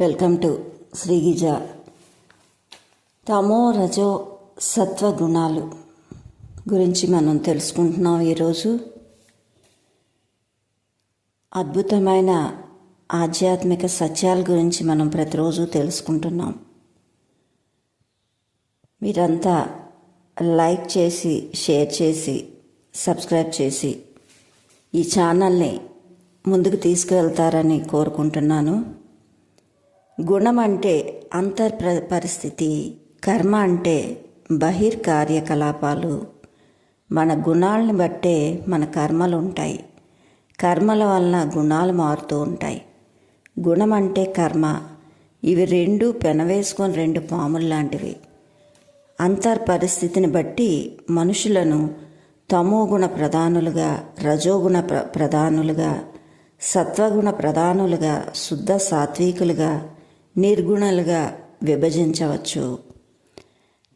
Welcome to శ్రీగిజ తమో రజో సత్వ గుణాలు గురించి మనం తెలుసుకుంటున్నాం ఈరోజు. అద్భుతమైన ఆధ్యాత్మిక సత్యాల గురించి మనం ప్రతిరోజు తెలుసుకుంటున్నాం. మీరంతా లైక్ చేసి షేర్ చేసి సబ్స్క్రైబ్ చేసి ఈ ఛానల్ని ముందుకు తీసుకువెళ్తారని కోరుకుంటున్నాను. గుణం అంటే అంతర్ పరిస్థితి కర్మ అంటే బహిర్ కార్యకలాపాలు మన గుణాలను బట్టే మన కర్మలు ఉంటాయి కర్మల వలన గుణాలు మారుతూ ఉంటాయి. గుణం అంటే కర్మ. ఇవి రెండు పెనవేసుకొని రెండు పాములు లాంటివి. అంతర్ పరిస్థితిని బట్టి మనుషులను తమోగుణ ప్రధానులుగా రజోగుణ ప్ర ప్రధానులుగా సత్వగుణ ప్రధానులుగా శుద్ధ సాత్వికులుగా నిర్గుణలుగా విభజించవచ్చు.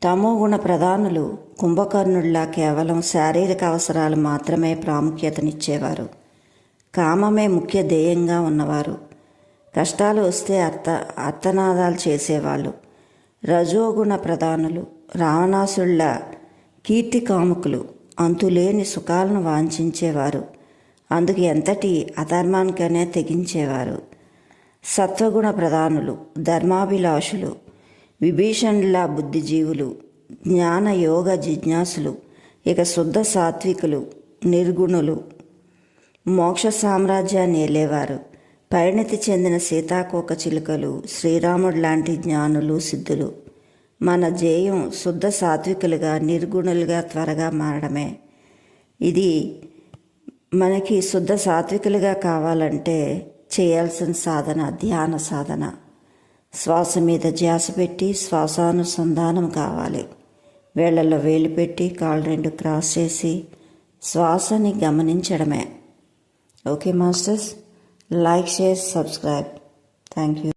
తమోగుణ ప్రధానులు కుంభకర్ణుల్లా కేవలం శారీరక అవసరాలు మాత్రమే ప్రాముఖ్యతనిచ్చేవారు. కామమే ముఖ్య ధ్యేయంగా ఉన్నవారు. కష్టాలు వస్తే అర్థ అర్థనాదాలు చేసేవాళ్ళు. రజోగుణ ప్రధానులు రావణాసుళ్ళ కీర్తి కాముకులు అంతులేని సుఖాలను వాంఛించేవారు. అందుకు ఎంతటి అధర్మానికనే తెగించేవారు. సత్వగుణ ప్రధానులు ధర్మాభిలాషులు విభీషణుల బుద్ధిజీవులు జ్ఞాన యోగ జిజ్ఞాసులు ఇక శుద్ధ సాత్వికులు నిర్గుణులు. మోక్ష సామ్రాజ్యాన్ని ఏలేవారు. పరిణతి చెందిన సీతాకోక చిలుకలు శ్రీరాముడు లాంటి జ్ఞానులు సిద్ధులు. మన జేయం శుద్ధ సాత్వికులుగా నిర్గుణులుగా త్వరగా మారడమే. ఇది మనకి శుద్ధ సాత్వికులుగా కావాలంటే చేయాల్సిన సాధన ధ్యాన సాధన. శ్వాస మీద ధ్యాస పెట్టి శ్వాసానుసంధానం కావాలి. వేళ్ళలో వేలు పెట్టి కాళ్ళు రెండు క్రాస్ చేసి శ్వాసని గమనించడమే. Okay masters like share subscribe. Thank you.